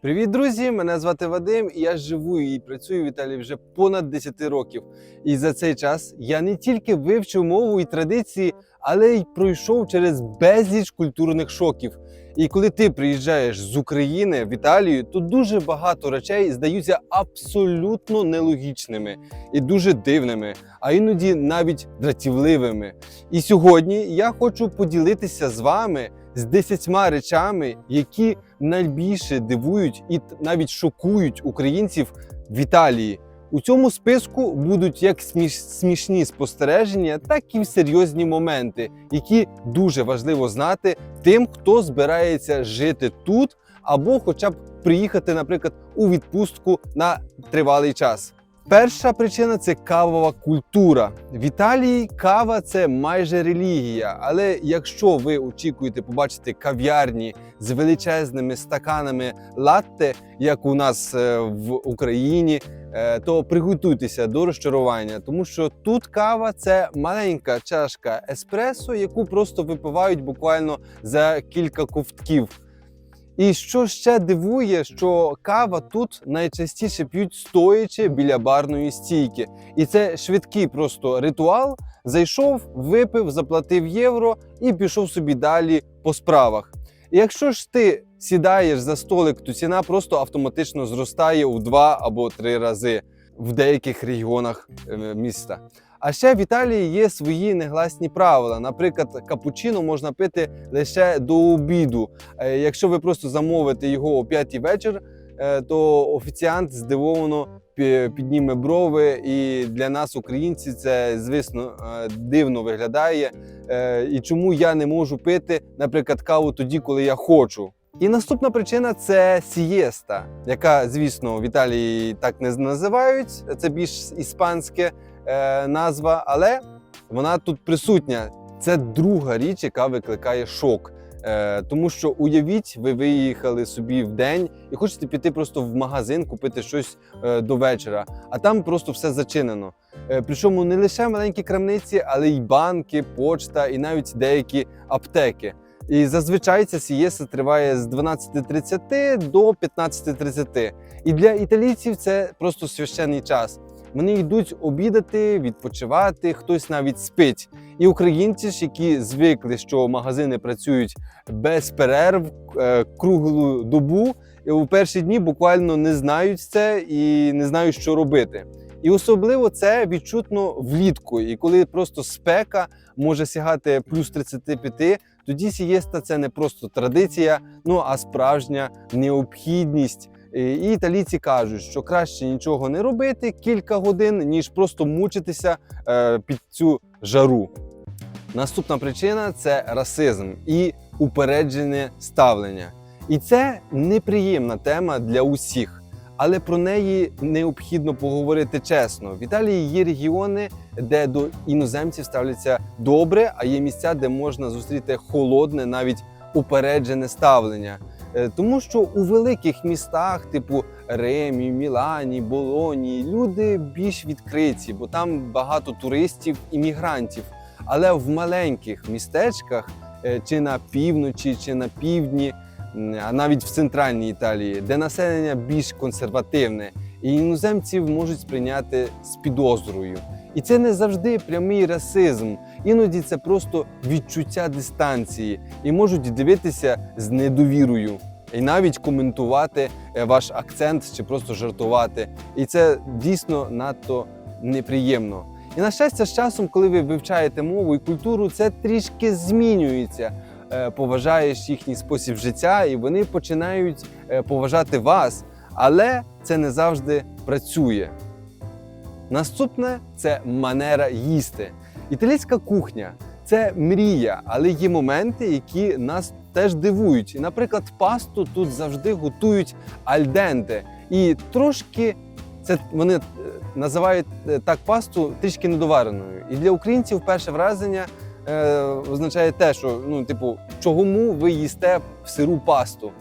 Привіт, друзі! Мене звати Вадим, і я живу і працюю в Італії вже понад 10 років. І за цей час я не тільки вивчив мову і традиції, але й пройшов через безліч культурних шоків. І коли ти приїжджаєш з України в Італію, то дуже багато речей здаються абсолютно нелогічними і дуже дивними, а іноді навіть дратівливими. І сьогодні я хочу поділитися з вами з 10 речами, які найбільше дивують і навіть шокують українців в Італії. У цьому списку будуть як сміш- смішні спостереження, так і серйозні моменти, які дуже важливо знати тим, хто збирається жити тут, або хоча б приїхати, наприклад, у відпустку на тривалий час. Перша причина це кавова культура. В Італії кава це майже релігія. Але якщо ви очікуєте побачити кав'ярні з величезними стаканами латте, як у нас е, в Україні, е, то приготуйтеся до розчарування, тому що тут кава це маленька чашка еспресо, яку просто випивають буквально за кілька ковтків. І що ще дивує, що кава тут найчастіше п'ють стоячи біля барної стійки. І це швидкий просто ритуал. Зайшов, випив, заплатив євро і пішов собі далі по справах. І якщо ж ти сідаєш за столик, то ціна просто автоматично зростає у два або три рази в деяких регіонах е, міста. А ще в Італії є свої негласні правила. Наприклад, капучино можна пити лише до обіду. Е, Якщо ви просто замовите його о 5 вечір, е, то офіціант здивовано підніме брови. І для нас, українців, це звісно е, дивно виглядає. І чому я не можу пити, наприклад, каву тоді, коли я хочу. І наступна причина це сієста, яка, звісно, в Італії так не називають. Це більш іспанське е, назва, але вона тут присутня. Це друга річ, яка викликає шок. Е, тому що уявіть, ви виїхали собі в день і хочете піти просто в магазин, купити щось е, до вечора, а там просто все зачинено. Причому не лише маленькі крамниці, але й банки, почта і навіть деякі аптеки. І зазвичай ця сієса триває з 12.30 до 15.30. І для італійців це просто священний час. Вони йдуть обідати, відпочивати, хтось навіть спить. І українці ж, які звикли, що магазини працюють без перерв е, круглу добу, у перші дні буквально не знають це і не знають, що робити. І особливо це відчутно влітку. І коли просто спека може сягати плюс 35, тоді сієста це не просто традиція, ну а справжня необхідність. І італійці кажуть, що краще нічого не робити кілька годин, ніж просто мучитися е, під цю жару. Наступна причина це расизм і упереджене ставлення. І це неприємна тема для усіх, але про неї необхідно поговорити чесно. В Італії є регіони, де до іноземців ставляться добре, а є місця, де можна зустріти холодне, навіть упереджене ставлення. Е, Тому що у великих містах, типу Ремі, Мілані, Болоні, люди більш відкриті, бо там багато туристів і мігрантів. Але в маленьких містечках, е, чи на півночі, чи на півдні, а навіть в центральній Італії, де населення більш консервативне, і іноземців можуть сприйняти з підозрою. І це не завжди прямий расизм. Іноді це просто відчуття дистанції, і можуть дивитися з недовірою, і навіть коментувати е, ваш акцент чи просто жартувати. І це дійсно надто неприємно. І на щастя, з часом, коли ви вивчаєте мову і культуру, це трішки змінюється. Е, Поважаєш їхній спосіб життя, і вони починають е, поважати вас. Але це не завжди працює. Наступне це манера їсти. Італійська кухня це мрія, але є моменти, які нас теж дивують. Наприклад, пасту тут завжди готують альденте. І трошки це вони е, називають е, так пасту трішки недовареною. І для українців перше враження е, означає те, що ну, типу, чому ви їсте сиру пасту?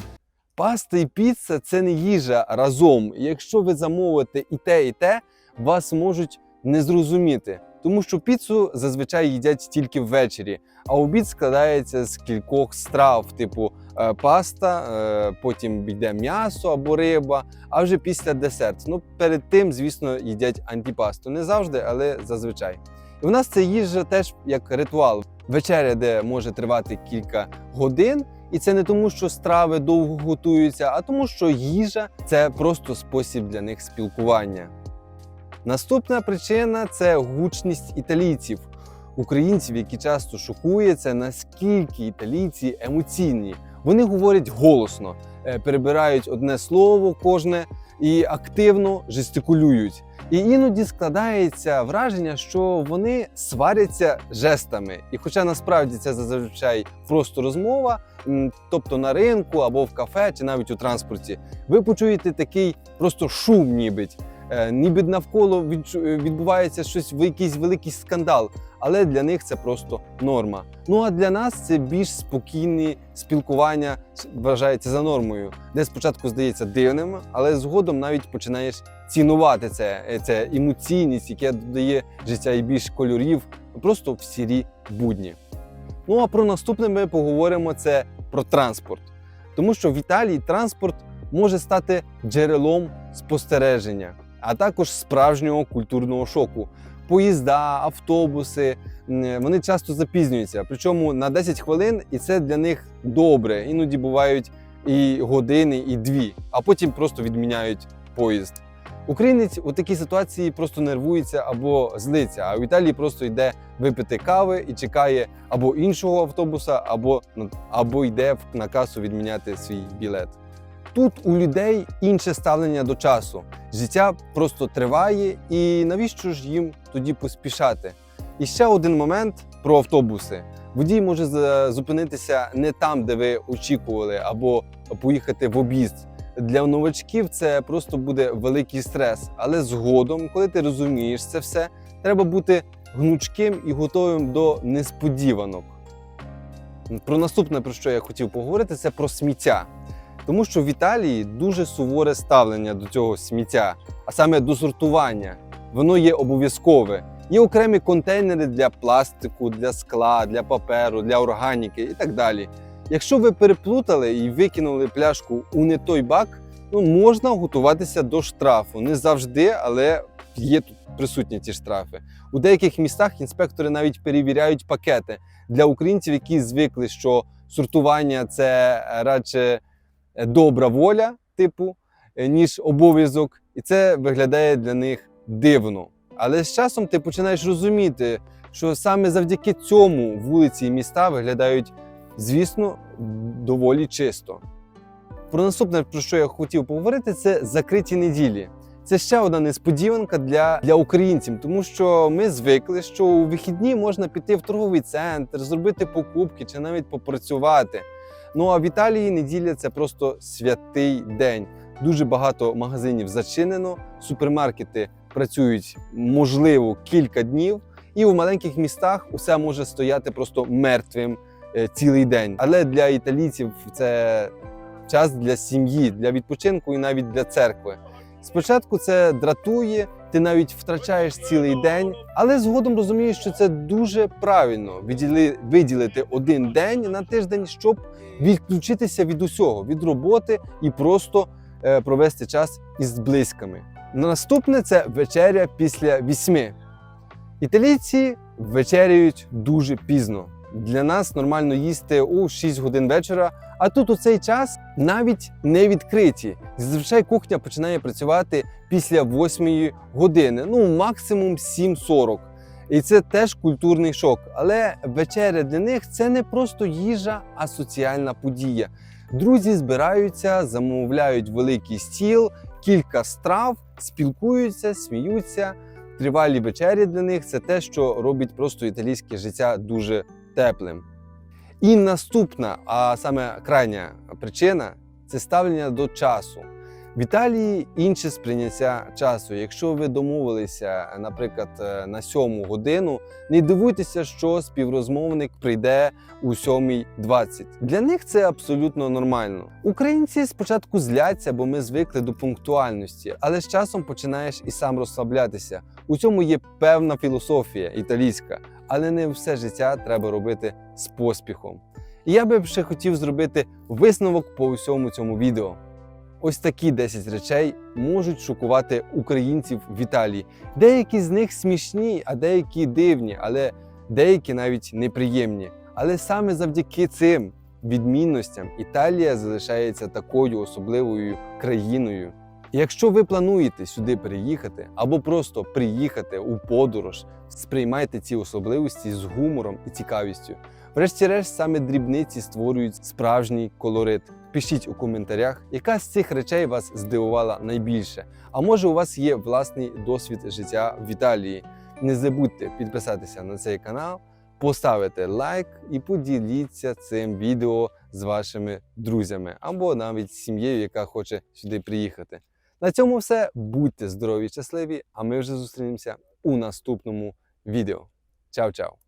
Паста і піца це не їжа разом. Якщо ви замовите і те, і те, вас можуть не зрозуміти. тому що піцу зазвичай їдять тільки ввечері, а обід складається з кількох страв, типу е, паста, е, потім йде м'ясо або риба, а вже після десерт. Ну перед тим, звісно, їдять антипасту. Не завжди, але зазвичай. І у нас це їжа теж як ритуал. Вечеря, де може тривати кілька годин. І це не тому, що страви довго готуються, а тому, що їжа це просто спосіб для них спілкування. Наступна причина це гучність італійців, українців, які часто це наскільки італійці емоційні. Вони говорять голосно, е, перебирають одне слово кожне і активно жестикулюють. І іноді складається враження, що вони сваряться жестами. І хоча насправді це зазвичай просто розмова, тобто на ринку або в кафе, чи навіть у транспорті, ви почуєте такий просто шум, нібить. Е, Ніби навколо е, відбувається щось якийсь великий скандал, але для них це просто норма. Ну а для нас це більш спокійне спілкування вважається за нормою, де спочатку здається дивним, але згодом навіть починаєш цінувати це, е, це емоційність, яке додає життя і більш кольорів, просто в сірі будні. Ну а про наступне ми поговоримо це про транспорт, тому що в Італії транспорт може стати джерелом спостереження, а також справжнього культурного шоку. Поїзда, автобуси вони часто запізнюються, причому на 10 хвилин, і це для них добре. Іноді бувають і години, і дві, а потім просто відміняють поїзд. Українець у такій ситуації просто нервується або злиться, а в Італії просто йде випити кави і чекає або іншого автобуса, або, або йде на касу відміняти свій білет. Тут у людей інше ставлення до часу. Життя просто триває, і навіщо ж їм тоді поспішати? І ще один момент про автобуси. Водій може зупинитися не там, де ви очікували, або поїхати в об'їзд. Для новачків це просто буде великий стрес. Але згодом, коли ти розумієш це все, треба бути гнучким і готовим до несподіванок. Про наступне, про що я хотів поговорити, це про сміття. Тому що в Італії дуже суворе ставлення до цього сміття, а саме до сортування. Воно є обов'язкове. Є окремі контейнери для пластику, для скла, для паперу, для органіки і так далі. Якщо ви переплутали і викинули пляшку у не той бак, ну можна готуватися до штрафу. Не завжди, але є тут присутні ті штрафи. У деяких містах інспектори навіть перевіряють пакети для українців, які звикли, що сортування це радше добра воля, типу, е, ніж обов'язок, і це виглядає для них дивно. Але з часом ти починаєш розуміти, що саме завдяки цьому вулиці і міста виглядають, звісно, доволі чисто. Про наступне, про що я хотів поговорити, це закриті неділі. Це ще одна несподіванка для, для українців, тому що ми звикли, що у вихідні можна піти в торговий центр, зробити покупки чи навіть попрацювати. Ну а в Італії неділя це просто святий день. Дуже багато магазинів зачинено, супермаркети працюють можливо кілька днів, і у маленьких містах усе може стояти просто мертвим е, цілий день. Але для італійців це час для сім'ї, для відпочинку і навіть для церкви. Спочатку це дратує, ти навіть втрачаєш цілий день, але згодом розумієш, що це дуже правильно виділити один день на тиждень, щоб відключитися від усього, від роботи і просто е, провести час із близькими. Наступне це вечеря після вісьми. Італійці вечеряють дуже пізно. Для нас нормально їсти у 6 годин вечора, а тут у цей час навіть не відкриті. Зазвичай кухня починає працювати після 8 години, ну максимум 7.40. І це теж культурний шок. Але вечеря для них це не просто їжа, а соціальна подія. Друзі збираються, замовляють великий стіл, кілька страв, спілкуються, сміються. Тривалі вечері для них це те, що робить просто італійське життя дуже теплим. І наступна, а саме крайня причина це ставлення до часу. В Італії інше сприйняття часу. Якщо ви домовилися, наприклад, е, на сьому годину, не дивуйтеся, що співрозмовник прийде у 7.20. Для них це абсолютно нормально. Українці спочатку зляться, бо ми звикли до пунктуальності, але з часом починаєш і сам розслаблятися. У цьому є певна філософія італійська, але не все життя треба робити з поспіхом. І я би ще хотів зробити висновок по усьому цьому відео. Ось такі 10 речей можуть шокувати українців в Італії. Деякі з них смішні, а деякі дивні, але деякі навіть неприємні. Але саме завдяки цим відмінностям Італія залишається такою особливою країною. Якщо ви плануєте сюди переїхати або просто приїхати у подорож, сприймайте ці особливості з гумором і цікавістю. Врешті-решт, саме дрібниці створюють справжній колорит. Пишіть у коментарях, яка з цих речей вас здивувала найбільше. А може, у вас є власний досвід життя в Італії. Не забудьте підписатися на цей канал, поставити лайк і поділіться цим відео з вашими друзями або навіть з сім'єю, яка хоче сюди приїхати. На цьому все. Будьте здорові, щасливі, а ми вже зустрінемося у наступному відео. Чао-чао!